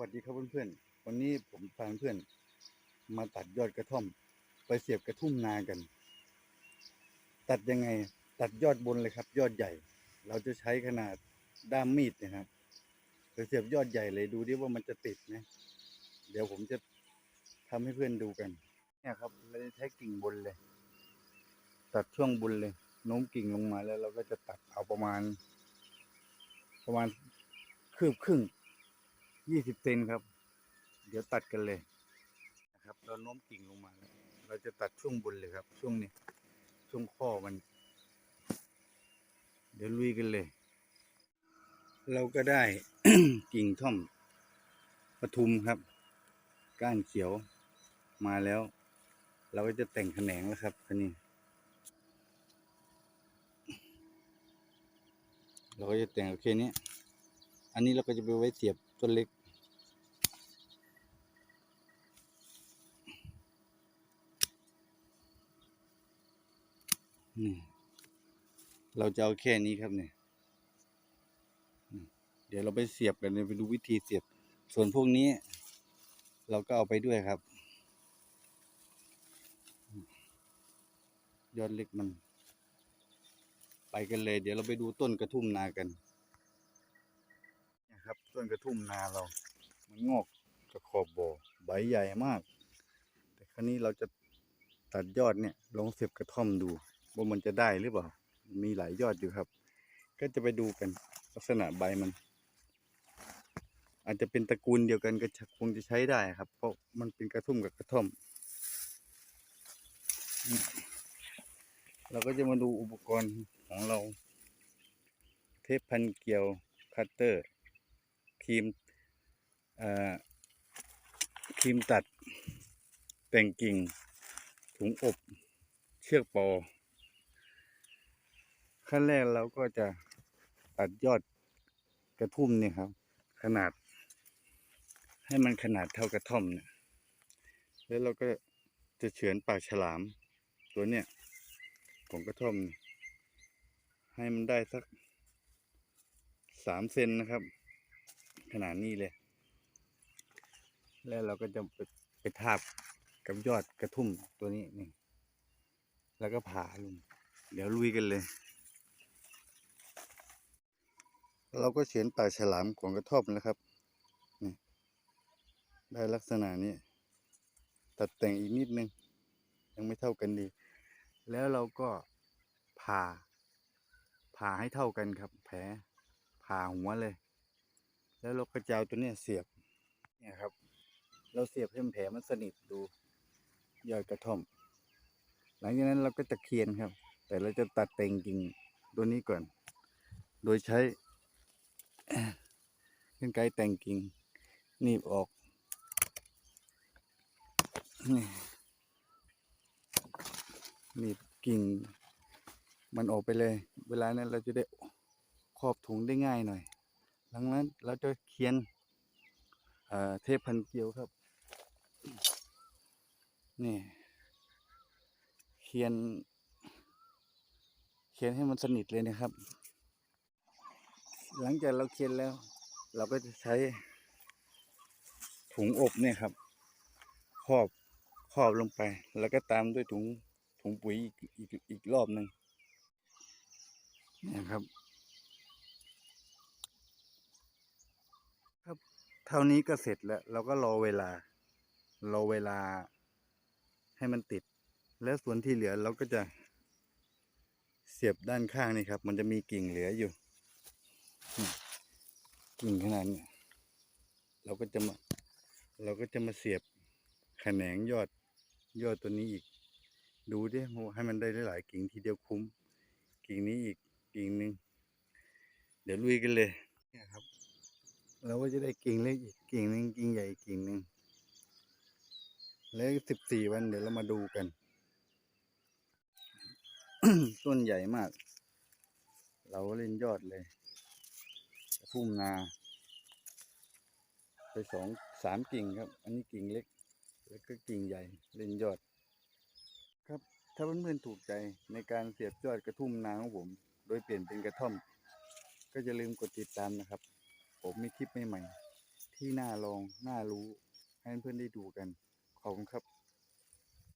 วัสดีครับเพื่อนๆ วันนี้ผมพาเพื่อนมาตัดยอดกระท่อม ไปเสียบกระทุ่มนากัน ตัดยังไง ตัดยอดบนเลยครับ ยอดใหญ่ เราจะใช้ขนาดด้ามมีดนะครับไปเสียบยอดใหญ่เลยดูดิว่ามันจะติดไหมเดี๋ยวผมจะทำให้เพื่อนดูกัน เนี่ยครับเราจะใช้กิ่งบนเลย ตัดช่วงบนเลยโน้มกิ่งลงมาแล้วเราก็จะตัดเอาประมาณ ประมาณคืบครึ่ง ยี่สิบเซนครับ เดี๋ยวตัดกันเลยนะครับ เราโน้มกิ่งลงมา เราจะตัดช่วงบนเลยครับ ช่วงนี้ ช่วงข้อมัน เดี๋ยวลุยกันเลย เราก็ได้กิ่งท่อมปทุมครับ ก้านเขียวมาแล้ว เราก็จะแต่งแขนงแล้วครับคันนี้เราก็จะแต่งโอเคนี้ อันนี้เราก็จะไปไว้เสียบต้นเล็ก นี่เราจะเอาแค่นี้ครับเนี่ยเดี๋ยวเราไปเสียบกันเลยไปดูวิธีเสียบ ส่วนพวกนี้ เราก็เอาไปด้วยครับ ยอดเล็กมัน ไปกันเลย เดี๋ยวเราไปดูต้นกระทุ่มนากันนี่ครับ ต้นกระทุ่มนาเรา มันงอกจากขอบบ่อใบใหญ่มาก แต่ครั้นี้เราจะตัดยอดเนี่ยลองเสียบกระท่อมดู ว่ามันจะได้หรือเปล่า มีหลายยอดอยู่ครับ ก็จะไปดูกันลักษณะใบมัน อาจจะเป็นตระกูลเดียวกันก็คงจะใช้ได้ครับ เพราะมันเป็นกระทุ่มกับกระท่อม เราก็จะมาดูอุปกรณ์ของเรา เทปพันเกลียวคัตเตอร์ครีมอ่อครีมตัด แต่งกิ่ง ถุงอบ เชือกปอ ขั้นแรกเราก็จะตัดยอดกระทุ่มเนี่ยครับ ขนาด ให้มันขนาดเท่ากระท่อมเนี่ยแล้วเราก็จะเฉือนปากฉลาม ตัวเนี้ยของกระท่อม ให้มันได้สักสามเซนนะครับ ขนาดนี้เลย แล้วเราก็จะไปไปทาบกับยอดกระทุ่มตัวนี้นี่แล้วก็ผ่าลง เดี๋ยวลุยกันเลย เราก็เขียนปากฉลามของกระท่อมนะครับนี่ได้ลักษณะนี้ ตัดแต่งอีกนิดนึง ยังไม่เท่ากันดี แล้วเราก็ผ่า ผ่าให้เท่ากันครับ แผลผ่าหัวเลย แล้วเราก็จะเอาตัวเนี้ยเสียบเนี่ยครับ เราเสียบให้มแผลมันสนิทดูยอดกระท่อม หลังจากนั้นเราก็จะเคียนครับ แต่เราจะตัดแต่งกิ่งตัวนี้ก่อน โดยใช้ เครื่องไกรแต่งกิ่งหนีบออกนี่หนีบกิ่ง มันออกไปเลย เวลานั้นเราจะได้ครอบถุงได้ง่ายหน่อย หลังนั้นเราจะเขียนเทพพันเกลียวครับ นี่เขียน เขียนให้มันสนิทเลยนะครับ หลังจากเราเขียนแล้ว เราก็จะใช้ถุงอบเนี่ยครับครอบครอบลงไป แล้วก็ตามด้วยถุงถุงปุ๋ยอีกอีกอีกรอบหนึ่งเนี่ยครับ ครับเท่านี้ก็เสร็จแล้ว เราก็รอเวลารอเวลาให้มันติด แล้วส่วนที่เหลือเราก็จะเสียบด้านข้างนี่ครับ มันจะมีกิ่งเหลืออยู่ กิ่งขนาดนี้เราก็จะมาเราก็จะมาเสียบแขนงยอดยอดตัวนี้อีก ดูดิให้มันได้หลายกิ่งทีเดียวคุ้ม กิ่งนี้อีกกิ่งหนึ่งเดี๋ยวลุยกันเลยเนี่ยครับ เราก็จะได้กิ่งเล็กอีกกิ่งหนึ่งกิ่งใหญ่กกิ่งหนึ่งแล้วสิบสี่วันเดี๋ยวเรามาดูกัน ต้นใหญ่มาก เราเล่นยอดเลย ทุ่มนา ไปสองสามกิ่งครับ อันนี้กิ่งเล็ก แล้วก็กิ่งใหญ่เล่นยอด ครับ ถ้าเพื่อนๆถูกใจในการเสียบยอดกระทุ่มนาของผม โดยเปลี่ยนเป็นกระท่อม ก็อย่าลืมกดติดตามนะครับ ผมมีคลิปใหม่ๆที่น่าลองน่ารู้ ให้เพื่อนๆได้ดูกันขอบคุณครับ